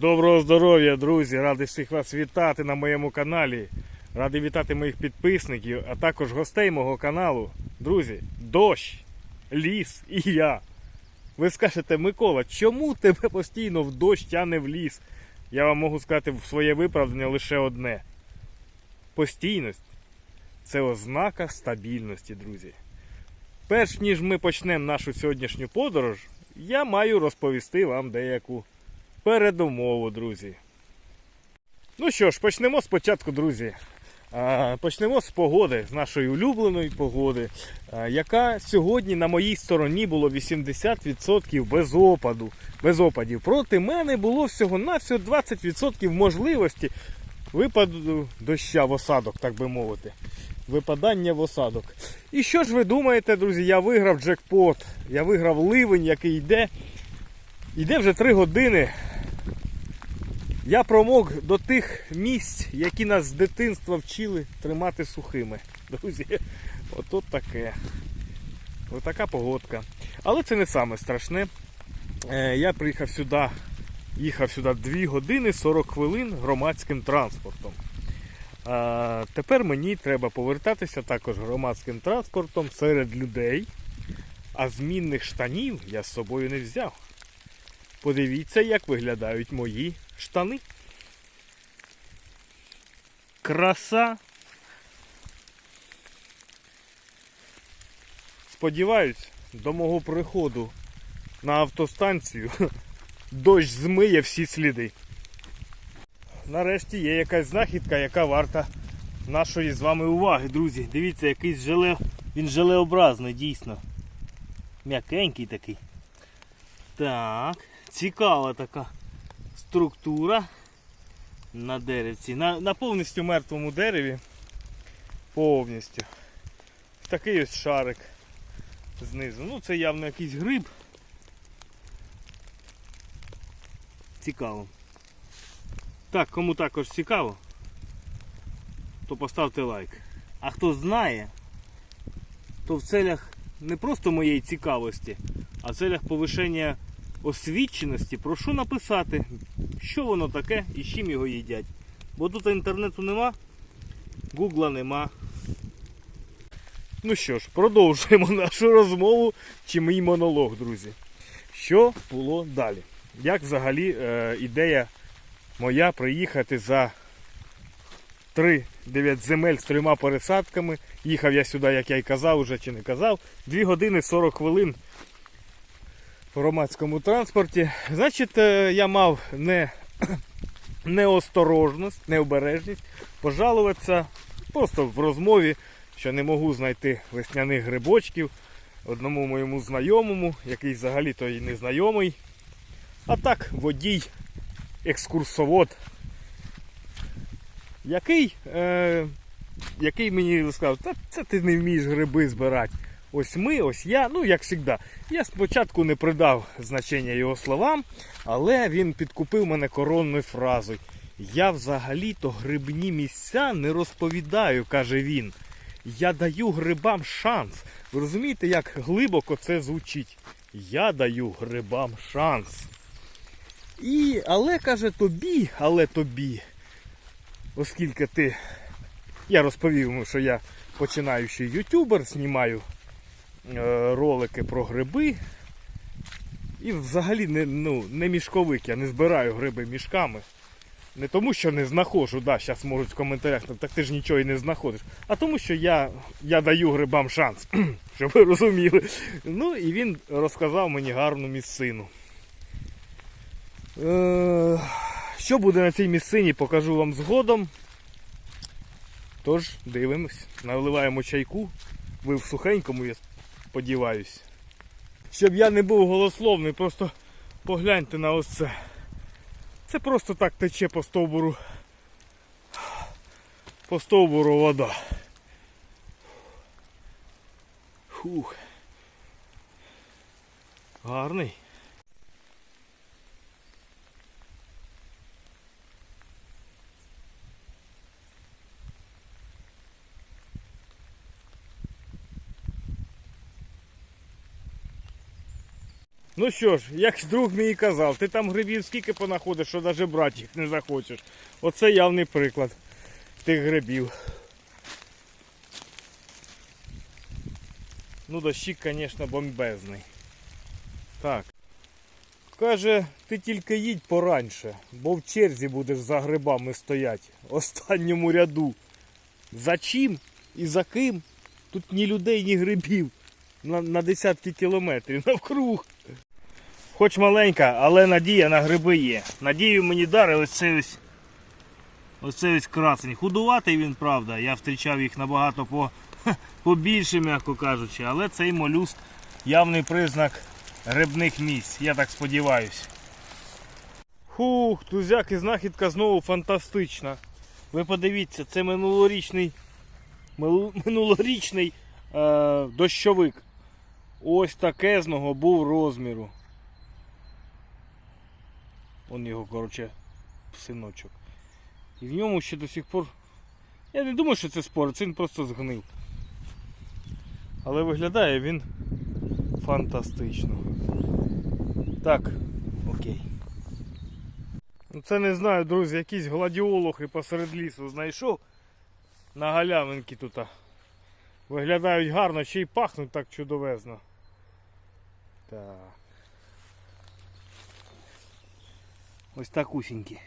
Доброго здоров'я, друзі! Радий всіх вас вітати на моєму каналі. Радий вітати моїх підписників, а також гостей мого каналу. Друзі, дощ, ліс і я. Ви скажете, Микола, чому тебе постійно в дощ, а не в ліс? Я вам можу сказати в своє виправдання лише одне: постійність це ознака стабільності, друзі. Перш ніж ми почнемо нашу сьогоднішню подорож, я маю розповісти вам деяку передумову, друзі. Ну що ж, почнемо спочатку, друзі. Почнемо з погоди, з нашої улюбленої погоди, яка сьогодні на моїй стороні було 80% без опаду. Без опадів. Проти мене було всього на всього 20% можливості випаду доща в осадок, так би мовити. Випадання в осадок. І що ж ви думаєте, друзі? Я виграв джекпот. Я виграв ливень, який йде. Йде вже 3 години. Я промок до тих місць, які нас з дитинства вчили тримати сухими. Друзі, ото таке. Ось така погодка. Але це не саме страшне. Е, Я приїхав сюди, їхав сюди 2 години 40 хвилин громадським транспортом. Тепер мені треба повертатися також громадським транспортом серед людей. А змінних штанів я з собою не взяв. Подивіться, як виглядають мої штани. Краса. Сподіваюсь, до мого приходу на автостанцію дощ змиє всі сліди. Нарешті є якась знахідка, яка варта нашої з вами уваги, друзі. Дивіться, якийсь желе, він желеобразний, дійсно. М'якенький такий. Так, цікава така структура на деревці. На, на повністю мертвому дереві. Повністю. Такий ось шарик знизу. Ну це явно якийсь гриб. Цікаво. Так, кому також цікаво, то поставте лайк. А хто знає, то в целях не просто моєї цікавості, а в целях повишення освіченості прошу написати, що воно таке і з чим його їдять. Бо тут інтернету нема, гугла нема. Ну що ж, продовжуємо нашу розмову чи мій монолог, друзі. Що було далі? Як взагалі е, ідея моя приїхати за 3-9 земель з трьома пересадками. Їхав я сюди, як я й казав, уже чи не казав. 2 години 40 хвилин в громадському транспорті. Значить, е, я мав не, неосторожність, необережність пожалуватися просто в розмові, що не можу знайти весняних грибочків одному моєму знайомому, який взагалі-то і не знайомий. А так, водій екскурсовод, який е, який мені сказав, та це ти не вмієш гриби збирати. Ось ми, ось я, ну як завжди. Я спочатку не придав значення його словам, але він підкупив мене коронною фразою. Я взагалі-то грибні місця не розповідаю, каже він. Я даю грибам шанс. Ви розумієте, як глибоко це звучить? Я даю грибам шанс. І, але каже тобі, але тобі, оскільки ти. Я розповів йому, що я починаючий ютубер, знімаю ролики про гриби. І взагалі не, ну, не мішковик, я не збираю гриби мішками. Не тому, що не знаходжу, да, зараз можуть в коментарях, «Ну, так ти ж нічого і не знаходиш. А тому, що я, я даю грибам шанс, щоб ви розуміли. Ну і він розказав мені гарну місцину. Е, Що буде на цій місцині, покажу вам згодом. Тож, дивимось, наливаємо чайку. Ви в сухенькому, я сподіваюсь. Щоб я не був голословний, просто погляньте на ось це. Це просто так тече по стовбуру. По стовбуру вода. Фух. Гарний. Ну що ж, як друг мій казав, ти там грибів скільки понаходиш, що навіть брати їх не захочеш. Оце явний приклад тих грибів. Ну, дощик, звісно, бомбезний. Так. Каже, ти тільки їдь пораньше, бо в черзі будеш за грибами стоять. Останньому ряду. За чим і за ким? Тут ні людей, ні грибів. На, на десятки кілометрів навкруг. Хоч маленька, але надія на гриби є. Надію мені дарив ось цей ось. Ось цей ось красень. Худуватий він, правда. Я зустрічав їх набагато по, побільше, м'яко кажучи, але цей молюск явний признак грибних місць, я так сподіваюся. Хух, тузяк і знахідка знову фантастична. Ви подивіться, це минулорічний, минулорічний е, дощовик. Ось такезного був розміру. Он його, коротше, синочок. І в ньому ще до сих пор. Я не думаю, що це спор, це він просто згнив. Але виглядає він фантастично. Так, окей. Ну це не знаю, друзі, якийсь гладіолог і посеред лісу знайшов на галявинки тут. Виглядають гарно, ще й пахнуть так чудовезно. Так. Ось так усінькі.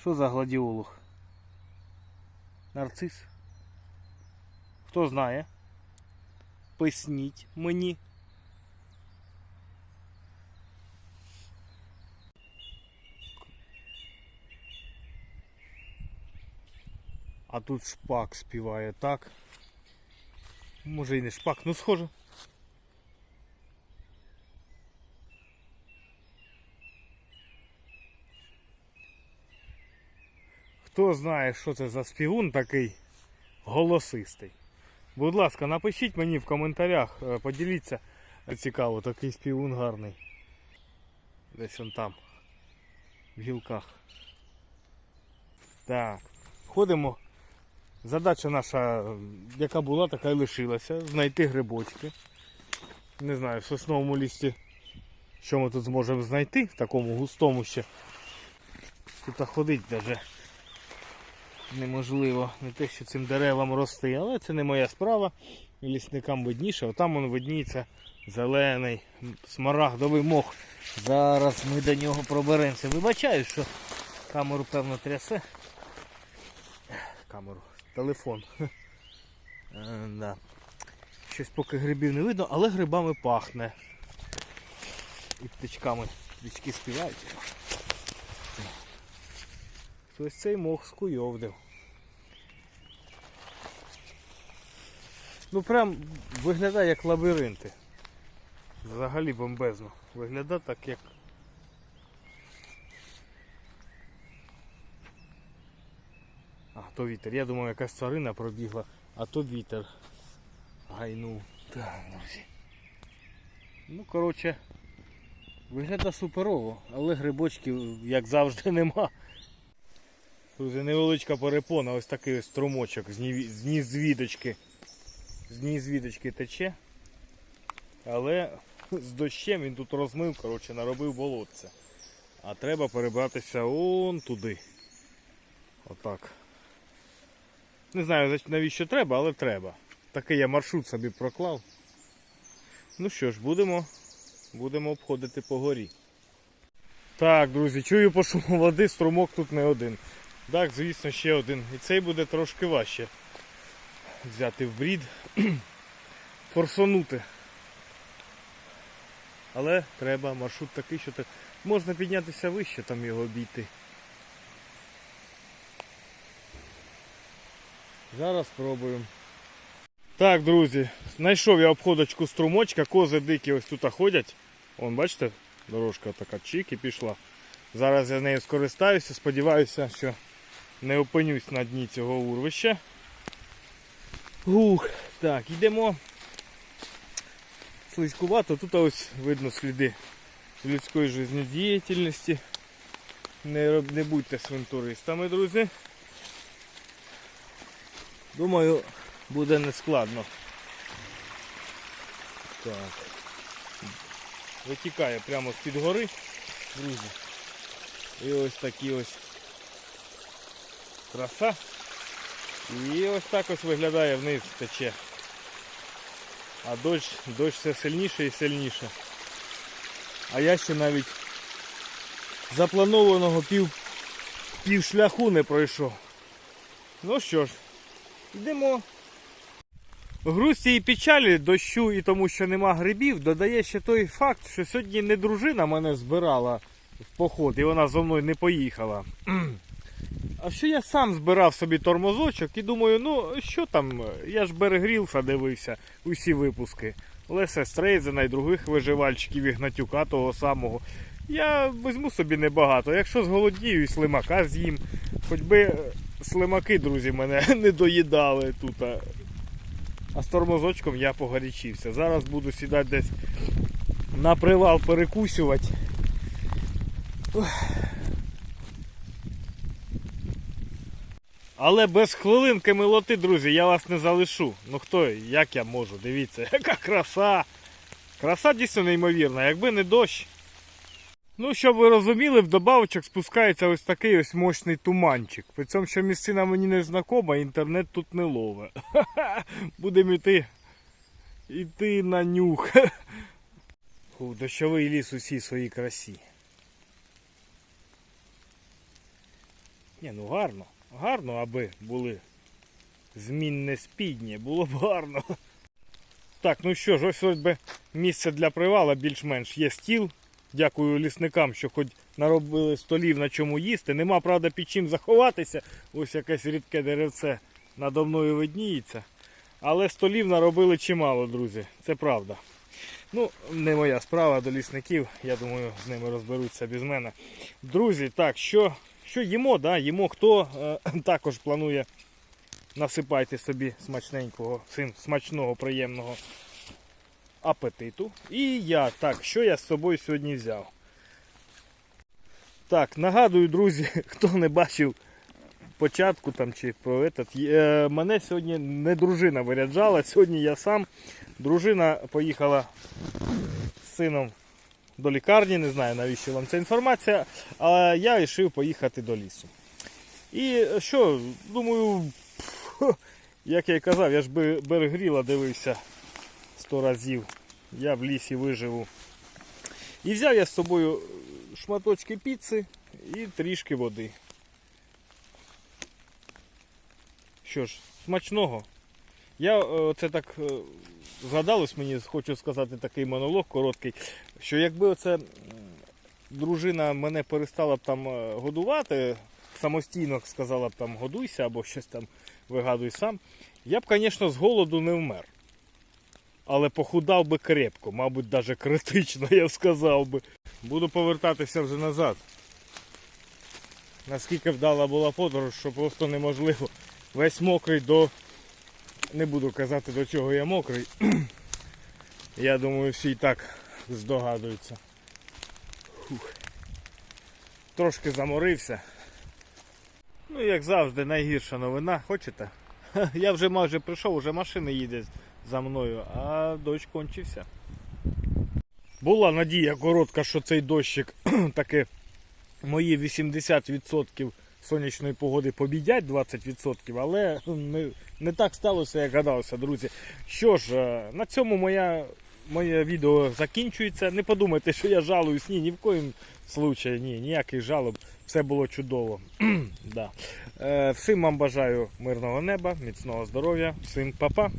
Що за гладіолог? Нарцис? Хто знає? Поясніть мені. А тут шпак співає, так? Може і не шпак, ну схоже. Хто знає, що це за співун такий голосистий? Будь ласка, напишіть мені в коментарях, е, поділіться. Цікаво, такий співун гарний. Десь он там. В гілках. Так. Ходимо. Задача наша, яка була, така і лишилася. Знайти грибочки. Не знаю, в сосновому лісі, що ми тут зможемо знайти, в такому густому ще. Тут ходить навіть неможливо. Не те, що цим деревам рости, але це не моя справа. Лісникам видніше. Отам он видніється зелений смарагдовий мох. Зараз ми до нього проберемося. Вибачаю, що камеру певно трясе. Камеру, телефон. Е, да. Щось поки грибів не видно, але грибами пахне. І птичками. Птички співають. Ось цей мох скуйовдив. Ну прям виглядає як лабіринти. Взагалі бомбезно. Виглядає так як. А, то вітер. Я думав якась царина пробігла, а то вітер гайнув. Так, друзі. Ну, коротше, виглядає суперово, але грибочків, як завжди, нема. Друзі, невеличка перепона, ось такий ось струмочок з нізвідочки. З нізвідочки тече. Але з дощем він тут розмив, коротше, наробив болотце. А треба перебратися он туди. Отак. Не знаю навіщо треба, але треба. Такий я маршрут собі проклав. Ну що ж, будемо, будемо обходити по горі. Так, друзі, чую по шуму води, струмок тут не один. Так, звісно, ще один. І цей буде трошки важче взяти в брід, форсонути. Але треба маршрут такий, що так можна піднятися вище, там його обійти. Зараз спробуємо. Так, друзі, знайшов я обходочку струмочка, кози дикі ось тут ходять. Вон, бачите, дорожка така чик і пішла. Зараз я нею скористаюся, сподіваюся, що не опинюсь на дні цього урвища. Ух, так, йдемо. Слизькувато, тут ось видно сліди людської життєдіяльності. Не, не будьте свинтуристами, друзі. Думаю, буде нескладно. Так. витікає прямо з-під гори, друзі. І ось такі ось краса. І ось так ось виглядає вниз тече. А дощ, дощ все сильніше і сильніше. А я ще навіть запланованого пів, пів шляху не пройшов. Ну що ж, йдемо. Грусті і печалі дощу і тому, що нема грибів, додає ще той факт, що сьогодні не дружина мене збирала в поход і вона зо мною не поїхала. А що я сам збирав собі тормозочок і думаю, ну що там, я ж Берегрілса дивився усі випуски. Леся Стрейзена і других виживальщиків Ігнатюка того самого. Я візьму собі небагато. Якщо зголоднію, і слимака з'їм. Хоч би е, слимаки, друзі, мене не доїдали тут. а- з тормозочком я погорячився. Зараз буду сідати десь на привал перекусювати. Але без хвилинки милоти, друзі, я вас не залишу. Ну хто, як я можу? Дивіться, яка краса. Краса дійсно неймовірна, якби не дощ. Ну, щоб ви розуміли, в добавочок спускається ось такий ось мощний туманчик. При цьому, що місцина мені не знакома, інтернет тут не лове. Будемо йти. Іти на нюх. Фу, дощовий ліс усій своїй красі. Ні, ну гарно. Гарно, аби були змінне спідні, було б гарно. Так, ну що ж, ось ось би місце для привала більш-менш є стіл. Дякую лісникам, що хоч наробили столів на чому їсти. Нема, правда, під чим заховатися. Ось якесь рідке деревце надо мною видніється. Але столів наробили чимало, друзі. Це правда. Ну, не моя справа до лісників. Я думаю, з ними розберуться без мене. Друзі, так, що, що їмо, да? їмо хто е, також планує насипайте собі смачненького, цим смачного, приємного апетиту. І я, так, що я з собою сьогодні взяв? Так, нагадую, друзі, хто не бачив початку там чи про этот, е, мене сьогодні не дружина виряджала, сьогодні я сам. Дружина поїхала з сином до лікарні, не знаю навіщо вам ця інформація, але я вирішив поїхати до лісу. І що, думаю, як я і казав, я ж би- берегріла дивився сто разів. Я в лісі виживу. І взяв я з собою шматочки піци і трішки води. Що ж, смачного. Я е, це так е, згадалось мені, хочу сказати такий монолог короткий, що якби оце дружина мене перестала б там е, годувати, самостійно сказала б там годуйся або щось там вигадуй сам, я б, звісно, з голоду не вмер. Але похудав би крепко, мабуть, навіть критично, я б сказав би. Буду повертатися вже назад. Наскільки вдала була подорож, що просто неможливо. Весь мокрий до. Не буду казати до чого я мокрий. Я думаю, всі і так здогадуються. Фух. Трошки заморився. Ну, як завжди, найгірша новина. Хочете? Я вже майже прийшов, вже машини їде за мною, а дощ кончився. Була надія коротка, що цей дощик таки мої 80% сонячної погоди побідять 20%, але не, не так сталося, як гадалося, друзі. Що ж, е, на цьому моя, моє відео закінчується. Не подумайте, що я жалуюсь. Ні, ні в коїм ні, ніяких жалоб. Все було чудово. да. е, всім вам бажаю мирного неба, міцного здоров'я, всім па-па.